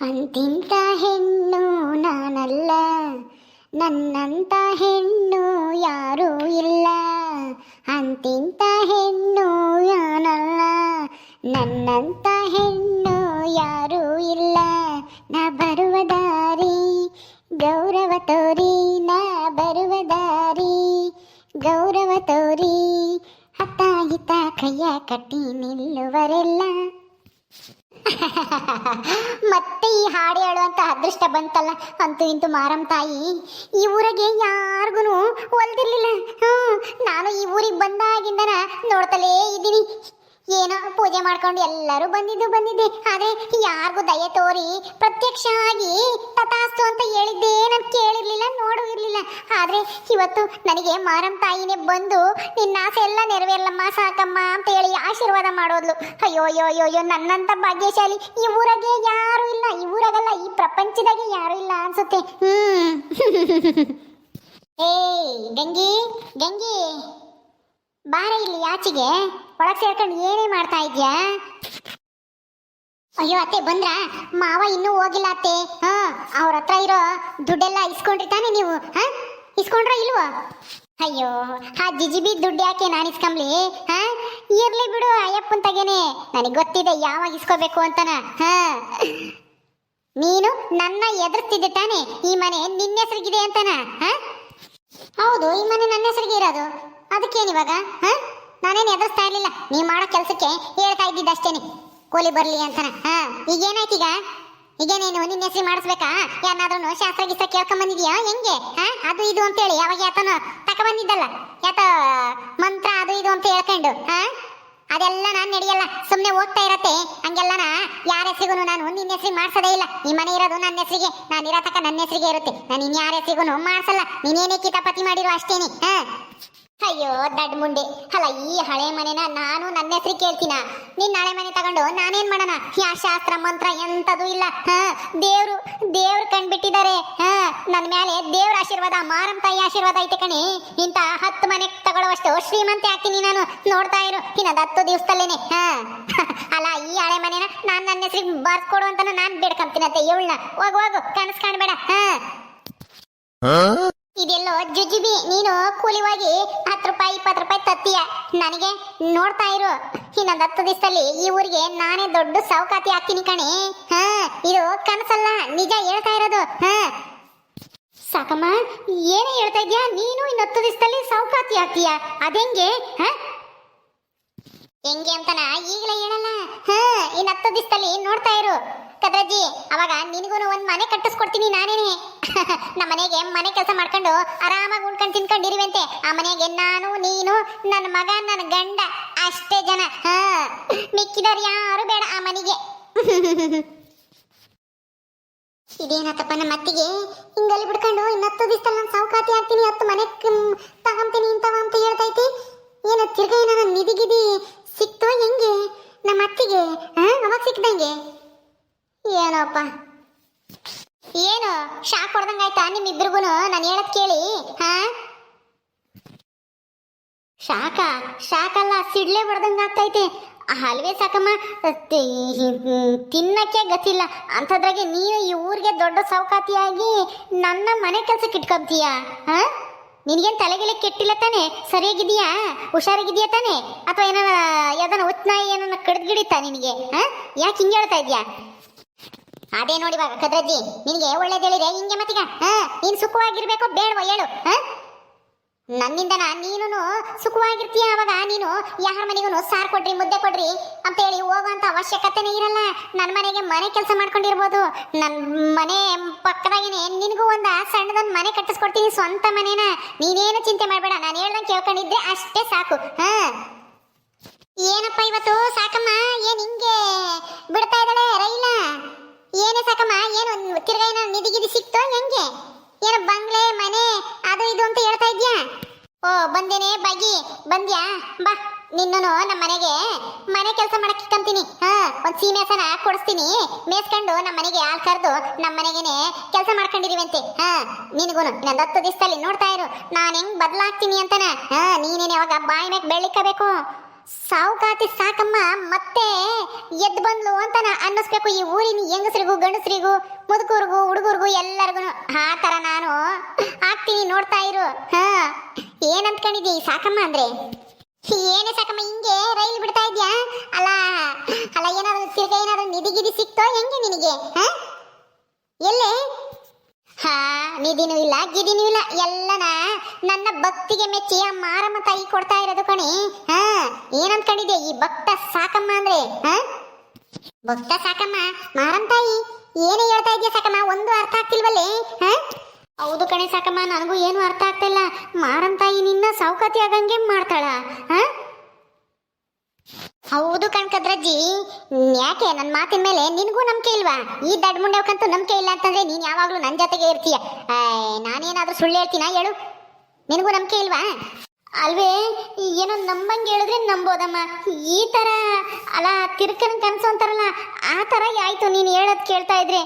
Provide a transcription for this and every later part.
ಅಂತಿಂತ ಹೆಣ್ಣು ನಾನಲ್ಲ, ನನ್ನಂತ ಹೆಣ್ಣು ಯಾರೂ ಇಲ್ಲ. ಅಂತಿಂತ ಹೆಣ್ಣು ನಾನಲ್ಲ, ನನ್ನಂತ ಹೆಣ್ಣು ಯಾರೂ ಇಲ್ಲ. ನಾ ಬರುವ ದಾರಿ ಗೌರವ ತೋರಿ, ನಾ ಬರುವ ದಾರಿ ಗೌರವ ತೋರಿ. ಹತ್ತ ಹಿತ ಕೈಯ ಕಟ್ಟಿ ನಿಲ್ಲುವರೆಲ್ಲ ಮತ್ತೆ ಈ ಹಾಡು ಹೇಳುವಂತ ಅದೃಷ್ಟ ಬಂತಲ್ಲ? ಅಂತೂ ಇಂತೂ ಮಾರಂ ತಾಯಿ, ಈ ಊರಿಗೆ ಯಾರಿಗೂ ಒಲ್ದಿರ್ಲಿಲ್ಲ. ಹ್ಮ್ ನಾನು ಈ ಊರಿಗೆ ಬಂದಾಗಿಂದನ ನೋಡ್ತಲೇ ಇದ್ದೀನಿ. ಏನೋ ಪೂಜೆ ಮಾಡ್ಕೊಂಡು ಎಲ್ಲರೂ ಬಂದಿದ್ದು ಬಂದಿದ್ದೆ. ಆದ್ರೆ ಯಾರಿಗೂ ದಯೆ ತೋರಿ ಪ್ರತ್ಯಕ್ಷ ಆಗಿ ತಥಾಸ್ತು ಅಂತ ಹೇಳಿದ್ದೆ ನಾನು ಕೇಳಿರ್ಲಿಲ್ಲ, ನೋಡು ಇರ್ಲಿಲ್ಲ. ಆದ್ರೆ ಇವತ್ತು ನನಗೆ ಮಾರಂ ತಾಯಿನೇ ಬಂದು ನಿನ್ನ ಆಸೆ ಎಲ್ಲ ನೆರವೇರ್ಲಮ್ಮ ಸಾಕಮ್ಮ ಅಂತ ಆಶೀರ್ವಾದ ಮಾಡೋದ್ಲು. ಅಯ್ಯೋ ಅಯ್ಯೋ ಅಯ್ಯೋ ನನ್ನಂತ ಭಾಗ್ಯಶಾಲಿ ಈ ಊರಾಗೆ ಯಾರು ಇಲ್ಲ. ಈ ಊರಾಗಲ್ಲ, ಈ ಪ್ರಪಂಚದಾಗೆ ಯಾರು ಇಲ್ಲ ಅನ್ಸುತ್ತೆ. ಹ್ಮ್. ಏಯ್, ಗಂಗಿ ಗಂಗಿ. ಬಾರ ಇಲ್ಲಿ ಆಚೆಗೆ. ಒಳಗ್ ಸೇರ್ಕೊಂಡು ಏನೇ ಮಾಡ್ತಾ ಇದ್ಯಾ? ಅಯ್ಯೋ, ಅತ್ತೆ ಬಂದ್ರ? ಮಾವ ಇನ್ನೂ ಹೋಗಿಲ್ಲ ಅತ್ತೆ. ಹಾ, ಅವ್ರ ಹತ್ರ ಇರೋ ದುಡ್ಡೆಲ್ಲ ಇಸ್ಕೊಂಡಿರ್ತಾನೆ ನೀವು, ಹಾ? ಇಸ್ಕೊಂಡ್ರ ಇಲ್ವೋ? ಅಯ್ಯೋ, ಆ ಜಿಜಿಬಿ ದುಡ್ಡು ಯಾಕೆ ನಾನು ಇಸ್ಕೊಂಬ್ಲಿ, ಹಾ? ಇರ್ಲಿ ಬಿಡು, ಅಯ್ಯಪ್ಪನ್ ತಗೇನೆ. ನನಗೆ ಗೊತ್ತಿದೆ, ಯಾವಾಗ ಇಸ್ಕೋಬೇಕು ಅಂತನ. ಹಾ. ನೀನು ನನ್ನ ಎದುರ್ತಿದ್ದೆ ತಾನೆ, ಈ ಮನೆ ನಿನ್ನ ಹೆಸರಿಗಿದೆ ಅಂತನ, ಹಾ? ಹೌದು, ಈ ಮನೆ ನನ್ನ ಹೆಸರಿಗೆ ಇರೋದು. ಅದಕ್ಕೇನಿವಾಗ ಹಾ? ನಾನೇನು ಎದುರಿಸ್ತಾ ಇರ್ಲಿಲ್ಲ. ನೀ ಮಾಡೋ ಕೆಲಸಕ್ಕೆ ಹೇಳ್ತಾ ಇದ್ದಿದ್ದಷ್ಟೇನೆ. ಕೂಲಿ ಬರ್ಲಿ ಅಂತನ, ಹಾ? ಈಗ ಏನಾಯ್ತೀಗ ಈಗೇನೇನು, ನಿನ್ನ ಹೆಸರು ಮಾಡಿಸ್ಬೇಕಾ? ಯಾರನ್ನಾದ್ರೂ ಶಾಸ್ತ್ರ ಗಿಸ್ತ್ರ ಕೇಳ್ಕೊಂಡ್ ಬಂದಿದ್ಯಾ ಹೆಂಗೆ? ಹಾ? ಅದು ಇದು ಅಂತ ಹೇಳಿ ಯಾವಾಗ ಯಾತನ ತಕ ಬಂದಿದ್ದಲ್ಲ. ಯಾತ, ಮಂತ್ರ ಅದು ಇದು ಅಂತ ಹೇಳ್ಕೊಂಡು, ಹಾ? ಅದೆಲ್ಲ ನಾನು ನಡೆಯಲ್ಲ. ಸುಮ್ಮನೆ ಹೋಗ್ತಾ ಇರತ್ತೆ. ಹಂಗೆಲ್ಲನ ಯಾರ ಹೆಸರಿಗೂ ನಾನು ನಿನ್ನ ಹೆಸರಿಗೆ ಮಾಡ್ಸೋದೇ ಇಲ್ಲ. ಈ ಮನೆ ಇರೋದು ನನ್ನ ಹೆಸರಿಗೆ. ನಾನು ಇರೋ ತಕ ನನ್ನ ಹೆಸರಿಗೆ ಇರುತ್ತೆ. ನಾನು ಇನ್ಯಾರ ಹೆಸರಿಗೂ ಮಾಡ್ಸಲ್ಲ. ನೀನೇನೇ ಕಿತಾಪತಿ ಮಾಡಿರೋ ಅಷ್ಟೇನೆ, ಹಾ? ಅಯ್ಯೋ ದಡ್ ಮುಂಡೆ. ಅಲ್ಲ, ಈ ಹಳೆ ಮನೆನ ನಾನು ನನ್ನ ಹೆಸರು ಕೇಳ್ತೀನ? ನಿನ್ನ ಹಳೆ ಮನೆ ತಗೊಂಡು ನಾನೇನ್ ಮಾಡೋಣ? ಯಾ ಶಾಸ್ತ್ರ, ಮಂತ್ರ ಎಂತದೂ ಇಲ್ಲ. ಹಾ, ದೇವ್ರು ದೇವ್ರು ಕಂಡ್ಬಿಟ್ಟಿದ್ದಾರೆ ಹಾ ನನ್ನ ಮೇಲೆ ದೇವ್ರ ಆಶೀರ್ವಾದ ಮಾರಂ ತಾಯಿ ಆಶೀರ್ವಾದ ಐತೆ ಕಣಿ. ಇಂತ ಹತ್ತು ಮನೆ ತಗೊಳ್ಳುವಷ್ಟು ಶ್ರೀಮಂತೆ ಆಗ್ತೀನಿ ನಾನು. ನೋಡ್ತಾ ಇರು, ಇನ್ನೊಂದು ಹತ್ತು ದಿವಸದಲ್ಲೇನೆ. ಹಾ. ಅಲ್ಲ, ಈ ಹಳೆ ಮನೆನ ನಾನ್ ನನ್ನ ಹೆಸರಿಗೆ ಬರ್ಸ್ಕೊಡು ಅಂತ ನಾನ್ ಬೇಡ್ಕೊಂತೀನಂತೆ ಇವಳನ್ನ ಹೋಗು ಹೋಗು, ಕನಸು ಕಾಣ್ಬೇಡ. ಹಾ? ಇದೆಲ್ಲೋ ಜುಜುಬಿ ನೀನು ಕೂಲಿವಾಗಿ ಹತ್ತು ರೂಪಾಯಿ, ಇಪ್ಪತ್ತು ರೂಪಾಯಿ ತತ್ತೀಯ. ನನಗೆ ನೋಡ್ತಾ ಇರು. ಇನ್ನೊಂದು ಹತ್ತು ದಿವಸದಲ್ಲಿ ಈ ಊರಿಗೆ ನಾನೇ ದೊಡ್ಡ ಸೌಕಾತಿ ಹಾಕ್ತೀನಿ ಕಣೆ. ಹಾ, ಇದು ಕನಸಲ್ಲ, ನಿಜ ಹೇಳ್ತಾ ಇರೋದು. ಹಾ. ಸಾಕಮ್ಮ, ಏನೇ ಹೇಳ್ತಾ ಇದ್ಯಾ? ನೀನು ಇನ್ನು ಹತ್ತು ದಿವಸದಲ್ಲಿ ಸೌಕಾತಿ ಹಾಕ್ತೀಯ ಅದೆಂಗೆ? ಹಾ? ಹೆಂಗೆ ಅಂತನ ಈಗಲೇ ಹೇಳಲ್ಲ. ಹಾ, ಇನ್ನು ಹತ್ತು ದಿವಸದಲ್ಲಿ ನೋಡ್ತಾ ಇರು. ಕದ್ರಜ್ಜಿ, ಅವಾಗ ನಿನಗೂ ಒಂದ್ ಮನೆ ಕಟ್ಟಿಸ್ಕೊಡ್ತೀನಿ ನಾನೇನೆ. ನಮ್ಮ ಮನೆಗೆ ಮನೆ ಕೆಲಸ ಮಾಡ್ಕೊಂಡು ಆರಾಮಾಗಿ ಉಳ್ಕೊಂಡು ತಿನ್ಕೊಂಡಿರುವಂತೆ ಆ ಮನೆಗೆ ನಾನು, ನೀನು ನನ್ನ ಮಗ ನನ್ನ ಗಂಡ, ಅಷ್ಟೇ ಜನ. ಹಾ, ಮಿಕ್ಕಿದವ್ರು ಯಾರು ಬೇಡ ಆ ಮನೆಗೆ. ಇದೇನತ್ತಪ್ಪ ನಮ್ಮ ಅತ್ತಿಗೆ? ಹಿಂಗಲ್ಲಿ ಬಿಡ್ಕೊಂಡು ಇನ್ನತ್ತು ದಿವಸ ದಿವಸದಲ್ಲಿ ನಾನು ಸಾವುಕಾತಿ ಆಗ್ತೀನಿ, ಹತ್ತು ಮನೆ ತಗೊಂತೀನಿ ಅಂತ ಹೇಳ್ತೈತಿ ಏನು ತಿರ್ಗ ಏನಾರ ನಿಧಿಗಿದಿ ಸಿಕ್ತೋ ಹೆಂಗೆ ನಮ್ಮ ಅತ್ತಿಗೆ ಹಾ ಅವಾಗ ಸಿಕ್ದಂಗೆ ಏನೋಪ್ಪ ಏನು, ಶಾಕ್ ಹೊಡ್ದಂಗಾಯ್ತಾ ನಿಮ್ಮಿಬ್ರಿಗೂ ನಾನು ಹೇಳದ್ ಕೇಳಿ, ಹಾ? ಶಾಖ ಶಾಖಲ್ಲ ಸಿಡ್ಲೆ ಹೊಡ್ದಂಗಾಗ್ತೈತೆ ಹಲ್ವೆ ಸಾಕಮ್ಮ ತಿನ್ನಕ್ಕೆ ಗತಿಲ್ಲ. ಅಂಥದ್ರಾಗೆ ನೀನು ಈ ಊರಿಗೆ ದೊಡ್ಡ ಸೌಕಾತಿಯಾಗಿ ನನ್ನ ಮನೆ ಕೆಲ್ಸಕ್ಕೆ ಇಟ್ಕೊಂತೀಯ, ಹಾ? ನಿನಗೇನು ತಲೆಗಿಲೆ ಕೆಟ್ಟಿಲ್ಲ ತಾನೆ? ಸರಿಯಾಗಿದೆಯಾ ಹುಷಾರಾಗಿದೆಯಾ ತಾನೆ? ಅಥವಾ ಏನಾರ ಯಾವ್ದಾನ ಉತ್ನಾಯಿ ಏನನ್ನ ಕಡ್ದ್ಗಿಡಿತಾ ನಿನಗೆ, ಹಾ? ಯಾಕೆ ಹಿಂಗೆ ಹೇಳ್ತಾ ಇದೆಯಾ? ಅದೇ ನೋಡಿ ಬಾ ಕದ್ರಜ್ಜಿ ನಿನಗೆ ಒಳ್ಳೇದು ಹೇಳಿದೆ ಹಿಂಗೆ ಮತ್ತೀಗ? ಹಾ? ನೀನು ಸುಖವಾಗಿರ್ಬೇಕೋ ಬೇಡವೋ ಹೇಳು, ಹಾ? ನನ್ನಿಂದನ ನೀನು ಸುಖವಾಗಿರ್ತೀಯ ಅವಾಗ? ನೀನು ಯಾರ ಮನೆಗೂ ಸಾರ್ ಕೊಡ್ರಿ, ಮುದ್ದೆ ಕೊಡ್ರಿ ಅಂತ ಹೇಳಿ ಹೋಗುವಂತ ಅವಶ್ಯಕತೆನೇ ಇರಲ್ಲ. ನನ್ನ ಮನೆಗೆ ಮನೆ ಕೆಲಸ ಮಾಡ್ಕೊಂಡಿರ್ಬೋದು. ನನ್ನ ಮನೆ ಪಕ್ಕದಾಗಿನೇ ನಿನಗೂ ಒಂದ ಸಣ್ಣದೊಂದು ಮನೆ ಕಟ್ಟಿಸ್ಕೊಡ್ತೀನಿ ಸ್ವಂತ ಮನೇನ. ನೀನೇನು ಚಿಂತೆ ಮಾಡಬೇಡ, ನಾನು ಹೇಳ್ದಂಗೆ ಕೇಳ್ಕೊಂಡಿದ್ದೆ ಅಷ್ಟೇ ಸಾಕು, ಹಾ? ಏನಪ್ಪ ಇವತ್ತು? ಸಾಕಮ್ಮ, ಏನ್ ಹಿಂಗೆ ಬಿಡ್ತಾ ಇದ್ದಾಳೆ ರೈಲ? ಏನೇ ಸಾಕಮ್ಮ, ಏನು ತಿರ್ಗಾ ಏನೋ ನಿಧಿ ಸಿಕ್ತೋ ಹೆಂಗೆ? ಏನು ಬಂಗ್ಲೆ, ಮನೆ, ಅದು ಇದು ಅಂತ ಹೇಳ್ತಾ ಇದ್ಯಾ? ಓ, ಬಂದೇನೆ, ಬಾಗಿ, ಬಂದ್ಯಾ? ಬಾ ನಿನ್ನನು ನಮ್ಮ ಮನೆಗೆ, ಮನೆ ಕೆಲಸ ಮಾಡಕ್ಕೆ ಕಂತೀನಿ ಹಾ, ಒಂದ್ ಸೀಮೆಸನ ಕೊಡಿಸ್ತೀನಿ. ಮೇಸ್ಕೊಂಡು ನಮ್ಮ ಮನೆಗೆ ಹಾಲು ಕರೆದು ನಮ್ಮ ಮನೆಗೇನೆ ಕೆಲಸ ಅಂತೆ ಹಾ, ನಿನಗೂನು, ಇನ್ನೊಂದು ಹತ್ತು ದಿವಸದಲ್ಲಿ ನೋಡ್ತಾ ಇರು. ನಾನು ಹೆಂಗ್ ಬದಲಾಗ್ತೀನಿ ಅಂತನ? ಹಾ, ನೀನೇನೆ ಯಾವಾಗ ಬಾಯಿ ಮೇಲೆ ಬೆಳಿಕಬೇಕು ಸಾವುಕಾತಿ ಸಾಕಮ್ಮ, ಮತ್ತೆ ಎದ್ದು ಬಂದ್ಲು ಅಂತ ಅನ್ನಿಸ್ಬೇಕು. ಈ ಊರಿನ ಹೆಂಗಸರಿಗೂ, ಗಂಡಸರಿಗೂ, ಮುದುಕರಿಗೂ, ಹುಡುಗರಿಗೂ ಎಲ್ಲರಿಗೂ ಆ ತರ ನಾನು ಆಗ್ತೀನಿ, ನೋಡ್ತಾ ಇರು. ಹಾ. ಏನ್ ಅಂದ್ಕೊಂಡಿದ್ದೆ ಈ ಸಾಕಮ್ಮ ಅಂದ್ರೆ? ಏನೇ ಸಾಕಮ್ಮ, ಹಿಂಗೆ ರೈಲ್ ಬಿಡ್ತಾ ಇದ್ಯಾ? ಅಲ್ಲ ಅಲ್ಲ, ಏನಾದ್ರು ತಿರ್ಗ ಏನಾದ್ರು ನಿಧಿ ಗಿಧಿ ಸಿಕ್ತೋ ಹೆಂಗೆ ನಿನಗೆ? ಹಾ? ಎಲ್ಲೇ? ಹಾ, ನಿಧಿನೂ ಇಲ್ಲ ಗಿದಿನೂ ಇಲ್ಲ. ಎಲ್ಲನ ನನ್ನ ಭಕ್ತಿಗೆ ಮೆಚ್ಚಿ ಆ ಮಾರಮ್ಮ ತಾಯಿ ಕೊಡ್ತಾ ಇರೋದು ಕಣಿ. ಹಾ ಏನಂದ್ಕೊಂಡಿದ್ದೆ ಈ ಭಕ್ತ ಸಾಕಮ್ಮ ಅಂದ್ರೆ? ಹಾ? ಭಕ್ತ ಸಾಕಮ್ಮ, ಮಾರಮ್ಮ ತಾಯಿ? ಏನೇ ಹೇಳ್ತಾ ಇದೆಯಾ ಸಾಕಮ್ಮ, ಒಂದು ಅರ್ಥ ಆಗ್ತಿಲ್ವಲ್ಲೇ? ಹಾ? ಹೌದು ಕಣೆ ಸಾಕಮ್ಮ, ನನಗೂ ಏನು ಅರ್ಥ ಆಗ್ತಿಲ್ಲ ಮಾರಮ್ಮ ತಾಯಿ ನಿನ್ನ ಸೌಕತಿ ಆಗಂಗೆ ಮಾಡ್ತಾಳ. ಹೌದು ಕಣ್ಕದ್ರಜ್ಜಿ ಯಾಕೆ ನನ್ನ ಮಾತಿನ ಮೇಲೆ ನಿನಗೂ ನಂಬಿಕೆ ಇಲ್ವಾ? ಈ ದಡ್ ಮುಂಡವಕ್ಕಂತೂ ನಂಬಿಕೆ ಇಲ್ಲ ಅಂತಂದ್ರೆ ನೀನ್ ಯಾವಾಗ್ಲೂ ನನ್ನ ಜೊತೆಗೆ ಇರ್ತೀಯ. ನಾನೇನಾದ್ರೂ ಸುಳ್ಳು ಹೇಳ್ತೀನಾ ಹೇಳು. ನಿನಗೂ ನಂಬಿಕೆ ಇಲ್ವಾ? ಅಲ್ವೇ, ಏನೋ ನಂಬಂಗೆ ಹೇಳಿದ್ರೆ ನಂಬೋದಮ್ಮ. ಈ ತರ, ಅಲ್ಲ, ತಿರ್ಕನ್ ಕನಸು ಅಂತಾರಲ್ಲ, ಆ ತರ ಆಯಿತು. ನೀನು ಹೇಳೋದು ಕೇಳ್ತಾ ಇದ್ರೆ.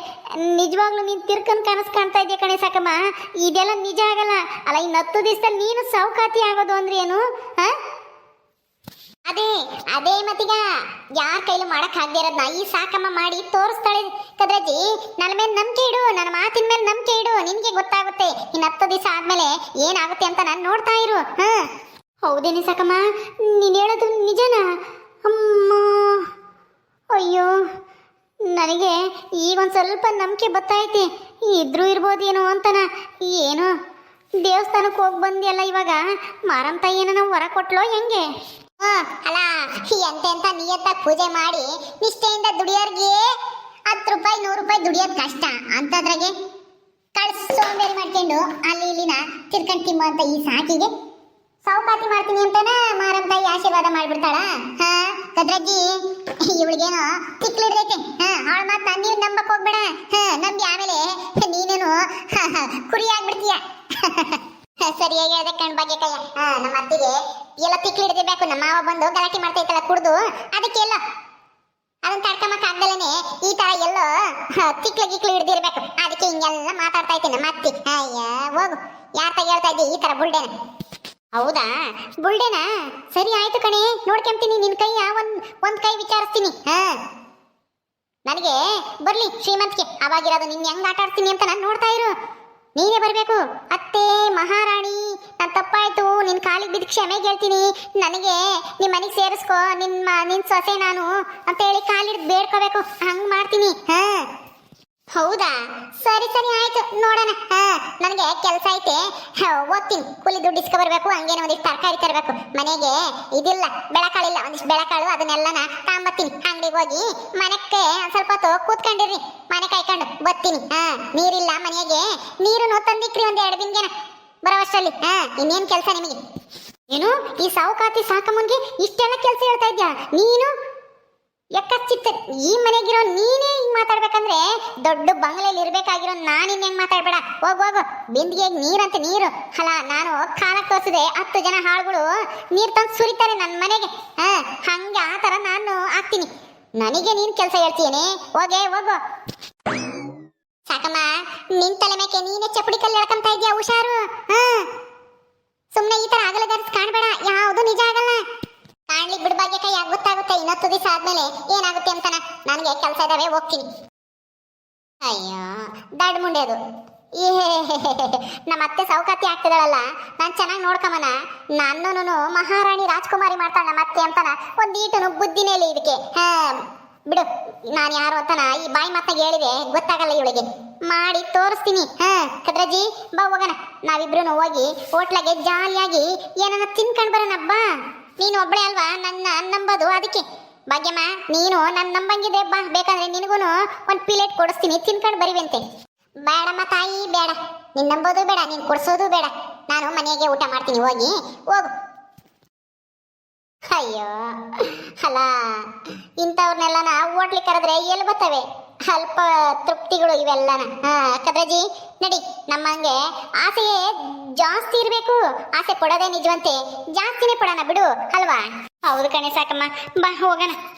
ನಿಜವಾಗ್ಲೂ ನೀನು ತಿರ್ಕನ್ ಕನಸು ಕಾಣ್ತಾ ಇದೆಯಾ ಕಣೆ ಸಾಕಮ್ಮ? ಇದೆಲ್ಲ ನಿಜ ಆಗಲ್ಲ. ಅಲ್ಲ, ಇನ್ನು ಹತ್ತು ದಿವಸದಲ್ಲಿ ನೀನು ಸೌಕಾತಿ ಆಗೋದು ಅಂದ್ರೆ ಏನು? ಹಾ? ಅದೇ ಅದೇ ಮತ್ತೀಗ ಯಾರ ಕೈಲಿ ಮಾಡಕ್ ಆಗದೆ ಇರೋದ್ನ ಈ ಸಾಕಮ್ಮ ಮಾಡಿ ತೋರಿಸ್ತಾಳೆ ಕದ್ರಜ್ಜಿ. ನನ್ನ ಮೇಲೆ ನಂಬಿಕೆ ಇಡು, ನನ್ನ ಮಾತಿನ ಮೇಲೆ ನಂಬಿಕೆ ಇಡು, ನಿನ್ಗೆ ಗೊತ್ತಾಗುತ್ತೆ. ಇನ್ನು ಹತ್ತು ದಿವಸ ಆದ್ಮೇಲೆ ಏನಾಗುತ್ತೆ ಅಂತ ನಾನು ನೋಡ್ತಾ ಇರು, ಹಾ? ಹೌದೇನಿ ಸಾಕಮ್ಮ, ನೀನು ಹೇಳೋದು ನಿಜನಾ? ಅಮ್ಮ, ಅಯ್ಯೋ, ನನಗೆ ಈಗ ಒಂದು ಸ್ವಲ್ಪ ನಂಬಿಕೆ ಬತ್ತೈತಿ ಇದ್ರೂ ಇರ್ಬೋದೇನೋ ಅಂತನ. ಏನು, ದೇವಸ್ಥಾನಕ್ಕೆ ಹೋಗಿ ಬಂದಿಯಲ್ಲ ಇವಾಗ? ಮಾರಮ್ಮ ಏನೋ ನಾವು ಹೊರ ಕೊಟ್ಲೋ ಹೆಂಗೆ? ಅಲ್ಲ ಎಂತೆಂತ ಎಂತ ನಿಯತ್ತಾಗಿ ಪೂಜೆ ಮಾಡಿ ನಿಷ್ಠೆಯಿಂದ ದುಡಿಯೋರ್ಗೆ ಹತ್ತು ರೂಪಾಯಿ, ನೂರು ರೂಪಾಯಿ ದುಡಿಯೋದು ಕಷ್ಟ. ಅಂತದ್ರಾಗೆ ಕಳ್ಸೋಂಬೇರಿ ಮಾಡ್ಕೊಂಡು ಅಲ್ಲಿ ಇಲ್ಲಿನ ತಿರ್ಕೊಂಡ್ ತಿಮ್ಮಂತ ಈ ಸಾಕಿಗೆ. ಸೌಪಾತಿ ಮಾಡ್ತೀನಿ ಅಂತಾನ ಮಾರಮ್ಮ ತಾಯಿ ಆಶೀರ್ವಾದ ಮಾಡ್ಬಿಡ್ತಾಳ. ಹಾ ಕದ್ರಜ್ಜಿ ಇವಳಿಗೇನೋ ತಿಕ್ಲಿಡ್ರೈತೆ ಹಾ, ಅವಳ ಮಾತು ನೀವು ನಂಬಕ್ ಹೋಗ್ಬೇಡ ಹಾ ನಂಬಿ ಆಮೇಲೆ ನೀನೇನು ಕುರಿ ಆಗ್ಬಿಡ್ತೀಯ ಸರಿಯಾಗಿ ಹೇಳ್ದೆ ಕಣ್ ಬಗ್ಗೆ ಕೈಯ ಹಾ ನಮ್ಮ ಎಲ್ಲ ತಿಕ್ಲಿಡ್ದಿರ್ಬೇಕು ನಮ್ಮ ಮಾವ ಬಂದು ಗಲಾಟೆ ಮಾಡ್ತಾ ಇತ್ತಲ್ಲ, ಕುಡ್ದು. ಅದಕ್ಕೆ ಎಲ್ಲ ಅದನ್ನ ತಡ್ಕೊಂಬಕ್ ಆಗ್ದಲೇನೆ ಈ ತರ ಎಲ್ಲೋ ತಿಕ್ಲ ಗಿಕ್ಲು ಹಿಡಿದಿರ್ಬೇಕು ಅದಕ್ಕೆ ಹಿಂಗೆಲ್ಲ ಮಾತಾಡ್ತಾ ನಮ್ಮ ಅತ್ತಿ. ಅಯ್ಯ, ಹೋಗು. ಯಾರ ಹೇಳ್ತಾ ಇದ್ದಿ ಈ ತರ ಬುಲ್ಡೇನ? ಹೌದಾ? ಬುಲ್ಡೇನಾ? ಸರಿ ಆಯ್ತು ಕಣೆ, ನೋಡ್ಕೊಂತೀನಿ, ನಿನ್ ಕೈಯ ಒಂದ್ ಒಂದ್ ಕೈ ವಿಚಾರಿಸ್ತೀನಿ. ಹಾ. ನನಗೆ ಬರ್ಲಿ ಶ್ರೀಮಂತಿಗೆ, ಅವಾಗಿರೋದು ನಿನ್ ಹೆಂಗ್ ಆಟ ಆಡ್ತೀನಿ ಅಂತ ನಾನು ನೋಡ್ತಾ ಇರು. ನೀನೇ ಬರಬೇಕು. ಅತ್ತೆ ಮಹಾರಾಣಿ, ನಾನು ತಪ್ಪಾಯ್ತು ಕ್ಷಮೆ ಕೇಳ್ತೀನಿ. ನನಗೆ ನಿಮ್ಮ ಮನೆಗೆ ಸೇರಿಸ್ಕೋ. ನಿಮ್ಮ ನಿನ್ ಸೊಸೆ ನಾನು ಅಂತ ಹೇಳಿ ಕಾಲಿಡ್ ಬೇಡ್ಕೋಬೇಕು. ಹಂಗ್ ಮಾಡ್ತೀನಿ. ಹಾ. ಹೌದಾ? ಸರಿ ಸರಿ, ಆಯ್ತು. ನೋಡೋಣ. ಹಾ. ನನಗೆ ಕೆಲಸ ಐತೆ. ಓದ್ತೀನಿ. ಕೂಲಿ ದುಡ್ಡು ಇಸ್ಕೊ ಬರ್ಬೇಕು. ಹಂಗೇನೋ ಒಂದಿಷ್ಟು ತರಕಾರಿ ತರಬೇಕು. ಮನೆಗೆ ಇದಿಲ್ಲ. ಬೆಳಕಾಳಿಲ್ಲ. ಒಂದಿಷ್ಟು ಬೆಳಕಾಳು ಅದನ್ನೆಲ್ಲನ ತಾಂಬತ್ತೀನಿ. ಅಂಗಡಿಗೆ ಹೋಗಿ ಮನೆಗೆ ಒಂದ್ ಸ್ವಲ್ಪ ಹೊತ್ತು ಕೂತ್ಕೊಂಡಿರ್ರಿ. ಮನೆ ಕಾಯ್ಕೊಂಡು ಬರ್ತೀನಿ ಹಾ. ನೀರಿಲ್ಲ ಮನೆಗೆ. ನೀರು ತಂದಿಕ್ರಿ ಒಂದ್ ಎರಡು ಬರೋ ಸಲಿ ಹಾ. ಇನ್ನೇನ್ ಕೆಲಸ ನಿಮಗೆ? ಏನು? ಈ ಸಾವುಕಾತಿ ಸಾಕಮ್ಮನ್ಗೆ ಇಷ್ಟೆಲ್ಲ ಕೆಲಸ ಹೇಳ್ತಾ ಇದ್ಯಾ? ನೀನು? ಚಿತ್ತ ಈ ಮನೆಗಿರೋ ನೀನೇ ಹಿಂಗ್ ಮಾತಾಡ್ಬೇಕಂದ್ರೆ ದೊಡ್ಡ ಬಂಗ್ಲೆಯಲ್ಲಿ ಇರ್ಬೇಕಾಗಿರೋ ನಾನು ಇನ್ ಹೆಂಗ್ ಮಾತಾಡ್ಬೇಡ. ಹೋಗ್, ಹೋಗು. ಬಿಂದಿಗೆ ನೀರಂತ ನೀರು. ಅಲ್ಲ, ನಾನು ಕಾಲ ತೋರಿಸಿದೆ ಹತ್ತು ಜನ ಹಾಳುಗಳು. ನೀರ್ ತಂದು ಸುರಿತಾರೆ ನನ್ನ ಮನೆಗೆ. ಹಾ, ಹಂಗೆ ಆ ತರ ನಾನು ಆಗ್ತೀನಿ. ನನಗೆ ನೀನ್ ಕೆಲಸ ಹೇಳ್ತೀನಿ ಹೋಗೆ, ಹೋಗು. ಸಾಕಮ್ಮ, ನಿನ್ ತಲೆ ಮೇಕೆ ನೀನೇ ಚಪ್ಪಡಿ ಕಲ್ಲು ಇದ್ಯಾ, ಹುಷಾರು? ಹಾ. ಸುಮ್ನೆ ಈ ತರ ಆಗಲಗಾರಿಸ್ ಕಾಣ್ಬೇಡ, ಯಾವುದು ನಿಜ ಆಗಲ್ಲ. ಕಾಣ್ಲಿಕ್ ಬಿಡ್ಬಾಗ್ಯಕ ಕೈ ಗೊತ್ತಾಗುತ್ತೆ? ಇನ್ನೊತ್ತು ದಿವಸ ಆದ್ಮೇಲೆ ಏನಾಗುತ್ತೆ ಅಂತ ನನಗೆ ಕೆಲಸ ಇದಾವೆ, ಹೋಗ್ತೀನಿ. ಅಯ್ಯೋ ದಡ್ ಮುಂಡೆ ಅದು. ನಮ್ಮ ಅತ್ತೆ ಸೌಕಾತಿ ಆಗ್ತಿದಾಳಲ್ಲ. ನಾನು ಚೆನ್ನಾಗಿ ನೋಡ್ಕೊಂಬನ ನನ್ನೂ ಮಹಾರಾಣಿ ರಾಜ್ಕುಮಾರಿ ಮಾಡ್ತಾಳೆ ನಮ್ಮ ಅತ್ತೆ ಅಂತನ. ಒಂದೀಟನು ಬುದ್ಧಿನೇ ಇಲ್ಲ ಇದಕ್ಕೆ. ಹಾ, ಬಿಡು. ನಾನು ಯಾರು ಅಂತನ ಈ ಬಾಯಿ ಮತ್ತೆ ಹೇಳಿದೆ. ಗೊತ್ತಾಗಲ್ಲ ಇವಳಿಗೆ. ಮಾಡಿ ತೋರಿಸ್ತೀನಿ. ಹಾ ಕದ್ರಜ್ಜಿ ಬಾ ಹೋಗೋಣ. ನಾವಿಬ್ರು ಹೋಗಿ ಹೋಟ್ಲಾಗೆ ಜಾಲಿಯಾಗಿ ಏನನ್ನ ತಿನ್ಕೊಂಡು ಬರೋಣ, ಬಾ. ನೀನು ಒಬ್ಬಳೆ ಅಲ್ವಾ? ನನ್ನ ನಂಬೋದು ಅದಕ್ಕೆ. ಭಾಗ್ಯಮ್ಮ, ನೀನು ನನ್ನ ನಂಬಂಗಿದೆ ಬಾ. ಬೇಕಾದ್ರೆ ನಿನಗೂ ಒಂದು ಪ್ಲೇಟ್ ಕೊಡಿಸ್ತೀನಿ. ತಿನ್ಕೊಂಡು ಬರಿವಂತೆ. ಬೇಡಮ್ಮ ತಾಯಿ ಬೇಡ ನಿನ್ ನಂಬೋದು ಬೇಡ, ನೀನು ಕೊಡಿಸೋದು ಬೇಡ. ನಾನು ಮನೆಗೆ ಊಟ ಮಾಡ್ತೀನಿ. ಹೋಗಿ, ಹೋಗು. ಅಯ್ಯೋ ಅಲ್ಲ ಇಂಥವ್ರನ್ನೆಲ್ಲ ನಾವು ಹೋಟ್ಲಿಗೆ ಕರೆದ್ರೆ ಎಲ್ಲಿ ಬರ್ತವೆ? ಅಲ್ಪ ತೃಪ್ತಿಗಳು ಇವೆಲ್ಲನ. ಕದ್ರಜಿ, ನಡಿ ನಮ್ಮಂಗೆ ಆಸೆಯೇ ಜಾಸ್ತಿ ಇರಬೇಕು. ಆಸೆ ಕೊಡೋದೇ ನಿಜವಂತೆ. ಜಾಸ್ತಿನೇ ಪಡೋಣ ಬಿಡು, ಅಲ್ವಾ? ಹೌದು ಕಣೆ ಸಾಕಮ್ಮ. ಬಾ, ಹೋಗೋಣ.